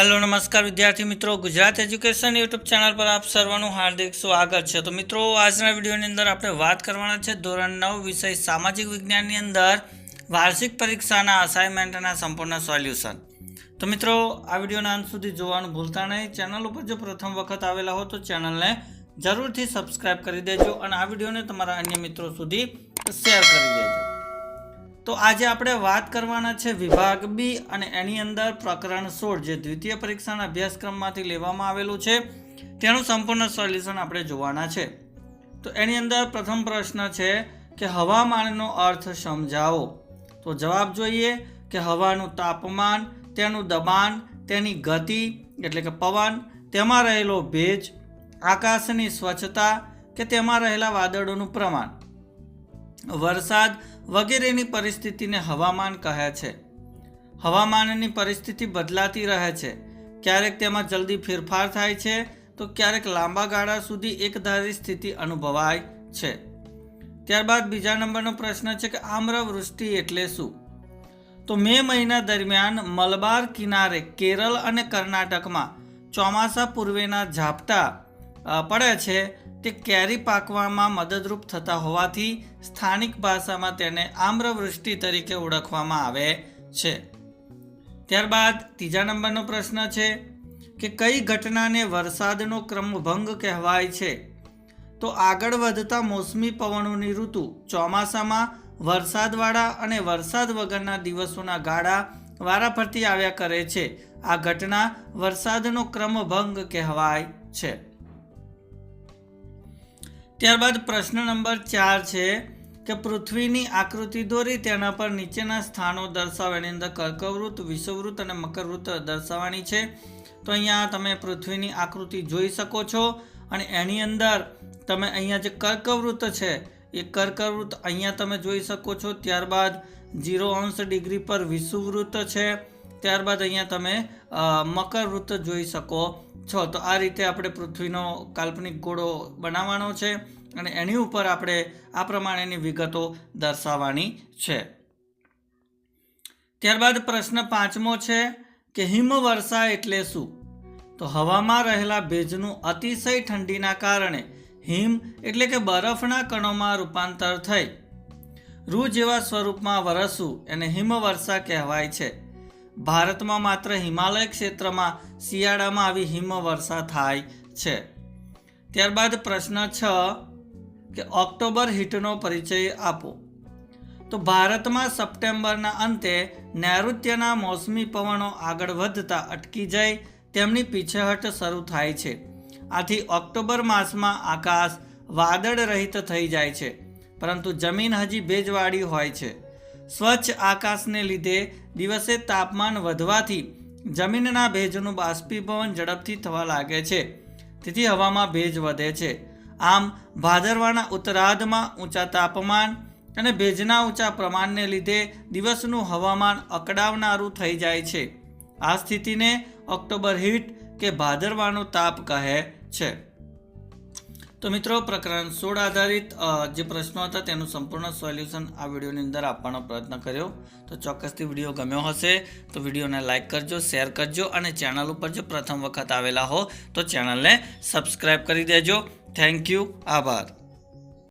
Hello, નમસ્કાર વિદ્યાર્થી મિત્રો. ગુજરાત એજ્યુકેશન યુટ્યુબ ચેનલ પર આપ સર્વનું હાર્દિક સ્વાગત છે. તો મિત્રો, આજના વિડીયોની અંદર આપણે વાત કરવાના છે ધોરણ નવ વિષય સામાજિક વિજ્ઞાનની અંદર વાર્ષિક પરીક્ષાના અસાઇનમેન્ટના સંપૂર્ણ સોલ્યુશન તો મિત્રો, આ વિડીયોના અંત સુધી જોવાનું ભૂલતા નહીં. ચેનલ ઉપર જો પ્રથમ વખત આવેલા હો તો ચેનલને જરૂરથી સબસ્ક્રાઇબ કરી દેજો અને આ વિડીયોને તમારા અન્ય મિત્રો સુધી શેર કરી દેજો. તો આજે આપણે વાત કરવાના છે વિભાગ બી અને એની અંદર પ્રકરણ સોળ, જે દ્વિતીય પરીક્ષાના અભ્યાસક્રમમાંથી લેવામાં આવેલું છે, તેનું સંપૂર્ણ સોલ્યુશન આપણે જોવાના છે. તો એની અંદર પ્રથમ પ્રશ્ન છે કે હવામાનનો અર્થ સમજાવો. તો જવાબ જોઈએ કે હવાનું તાપમાન, તેનું દબાણ, તેની ગતિ, એટલે કે પવન, તેમાં રહેલો ભેજ, આકાશની સ્વચ્છતા કે તેમાં રહેલા વાદળોનું પ્રમાણ? વરસાદ વગેરેની પરિસ્થિતિને હવામાન કહે છે. હવામાનની પરિસ્થિતિ બદલાતી રહે છે. ક્યારેક તેમાં જલ્દી ફેરફાર થાય છે, તો ક્યારેક લાંબા ગાળા સુધી એકધારી સ્થિતિ અનુભવાય છે. ત્યારબાદ બીજા નંબરનો પ્રશ્ન છે કે આમ્રવૃષ્ટિ એટલે શું? તો મે મહિના દરમિયાન મલબાર કિનારે કેરળ અને કર્ણાટકમાં ચોમાસા પૂર્વેના ઝાપટા પડે છે તે કેરી પાકવામાં મદદરૂપ થતા હોવાથી સ્થાનિક ભાષામાં તેને આમ્રવૃષ્ટિ તરીકે ઓળખવામાં આવે છે. ત્યારબાદ ત્રીજા નંબરનો પ્રશ્ન છે કે કઈ ઘટનાને વરસાદનો ક્રમભંગ કહેવાય છે? તો આગળ વધતા મોસમી પવનોની ઋતુ, ચોમાસામાં વરસાદવાળા અને વરસાદ વગરના દિવસોના ગાળા વારાફરતી આવ્યા કરે છે. આ ઘટના વરસાદનો ક્રમભંગ કહેવાય છે. ત્યારબાદ પ્રશ્ન નંબર ચાર છે કે પૃથ્વીની આકૃતિ દોરી તેના પર નીચેના સ્થાનો દર્શાવે એની અંદર કર્કવૃત વિષુવવૃત્ત અને મકરવૃત દર્શાવવાની છે. તો અહીંયા તમે પૃથ્વીની આકૃતિ જોઈ શકો છો અને એની અંદર તમે અહીંયા જે કર્કવૃત્ત છે, એ કર્કવૃત અહીંયા તમે જોઈ શકો છો. ત્યારબાદ ઝીરો અંશ ડિગ્રી પર વિષુવૃત છે. ત્યારબાદ અહીંયા તમે મકરવૃત જોઈ શકો. છો, તો આ રીતે આપણે પૃથ્વીનો કાલ્પનિક ગોળો બનાવવાનો છે અને એની ઉપર આપણે આ પ્રમાણેની વિગતો દર્શાવવાની છે. ત્યારબાદ પ્રશ્ન પાંચમો છે કે હિમવર્ષા એટલે શું? તો હવામાં રહેલા ભેજનું અતિશય ઠંડીના કારણે હિમ એટલે કે બરફના કણોમાં રૂપાંતર થઈ. રૂ જેવા સ્વરૂપમાં વરસવું એને હિમવર્ષા કહેવાય છે. ભારતમાં માત્ર હિમાલય ક્ષેત્રમાં શિયાળામાં આવી હિમવર્ષા થાય છે. ત્યારબાદ પ્રશ્ન છ કે ઓક્ટોબર હીટનો પરિચય આપો. તો ભારતમાં સપ્ટેમ્બરના અંતે નૈઋત્યના મોસમી પવનો આગળ વધતા અટકી જાય તેમની પીછેહટ શરૂ થાય છે. આથી ઓક્ટોબર માસમાં આકાશ વાદળ રહિત થઈ જાય છે. પરંતુ જમીન હજી ભેજવાળી હોય છે. સ્વચ્છ આકાશને લીધે દિવસે તાપમાન વધવાથી જમીનના ભેજનું બાષ્પીભવન ઝડપથી થવા લાગે છે. તેથી હવામાં ભેજ વધે છે. આમ, ભાદરવાના ઉત્તરાર્ધમાં ઊંચા તાપમાન અને ભેજના ઊંચા પ્રમાણને લીધે દિવસનું હવામાન અકળાવનારું થઈ જાય છે. આ સ્થિતિને ઓક્ટોબર હીટ કે ભાદરવાનો તાપ કહે છે. તો મિત્રો, પ્રકરણ સોળ આધારિત જે પ્રશ્નો હતા તેનું સંપૂર્ણ સોલ્યુશન આ વિડીયોની અંદર આપવાનો પ્રયત્ન કર્યો. તો ચોક્કસથી વીડિયો ગમ્યો હશે, તો વિડીયોને લાઇક કરજો, શેર કરજો અને ચેનલ ઉપર જો પ્રથમ વખત આવેલા હો, તો ચેનલને સબસ્ક્રાઈબ કરી દેજો. થેન્ક યુ, આભાર.